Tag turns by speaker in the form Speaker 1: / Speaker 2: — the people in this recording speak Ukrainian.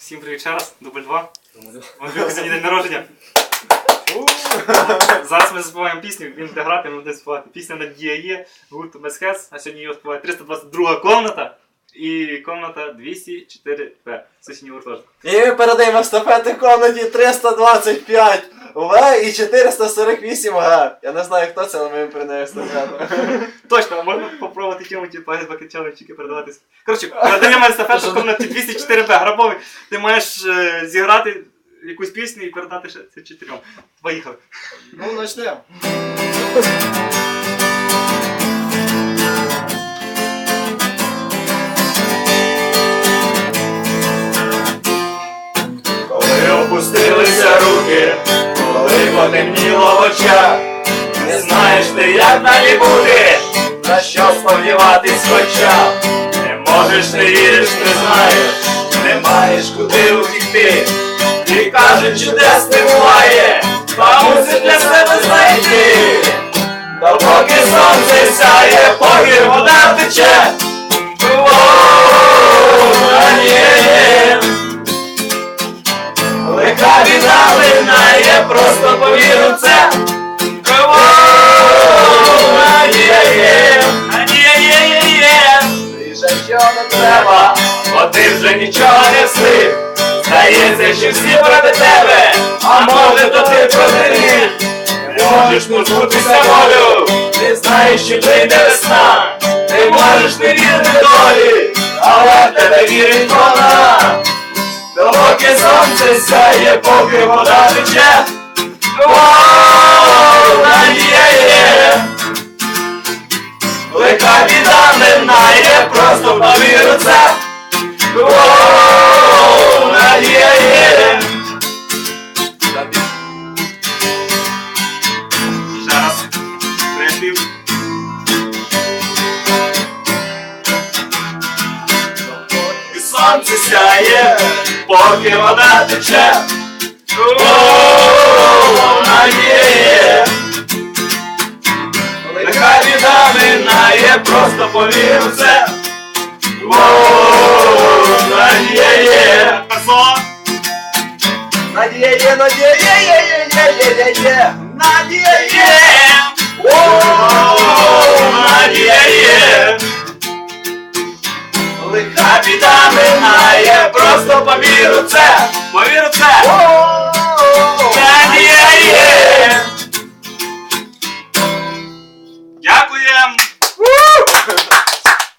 Speaker 1: Всім привіт ще раз, дубль 2. Мабуть, сьогодні день народження. Зараз ми заспіваємо пісню, він буде грати, ми будемо співати. Пісня Надія є, гурту Безхес, а сьогодні його співає 322 комната і комната 204П. Сусідній сьогодні гуртожиток.
Speaker 2: І ми передаємо в комнаті 325 В і 448 Г. Я не знаю хто це, але ми естафету.
Speaker 1: Точно, можна попробувати тему, типу, з тільки передаватись. Коротше, передаємо естафету в комнаті 204Б. Грабовий, ти маєш е, зіграти якусь пісню і передати ще це чотирьом. Поїхали.
Speaker 2: Ну, почнемо.
Speaker 3: Потемніло в очах, не знаєш ти, як далі буде, на що сподіватись хоча, не можеш, не віриш, не знаєш, не маєш куди утікти, і кажуть, чудес не буває, мусить для себе знайти, просто повір у це. Треба, бо ти вже нічого не встиг. Здається, що всі проти тебе, а може то ти проти них. Не можеш позбутися волю, ти знаєш, що прийде весна. Ти можеш не вірити долі, але в тебе вірить вона. Допоки сонце сяє, поки вода тече. О, є. Лика біда минає, просто повір у це. Надія є.
Speaker 1: Раз.
Speaker 3: І сонце сяє, поки вода тече. Минає, просто повір у це. Надія є.
Speaker 2: Надія є, надія є, є, є, є, є, є, є. Надія є.
Speaker 3: Є. Надія є. Лиха біда минає, просто повір у це.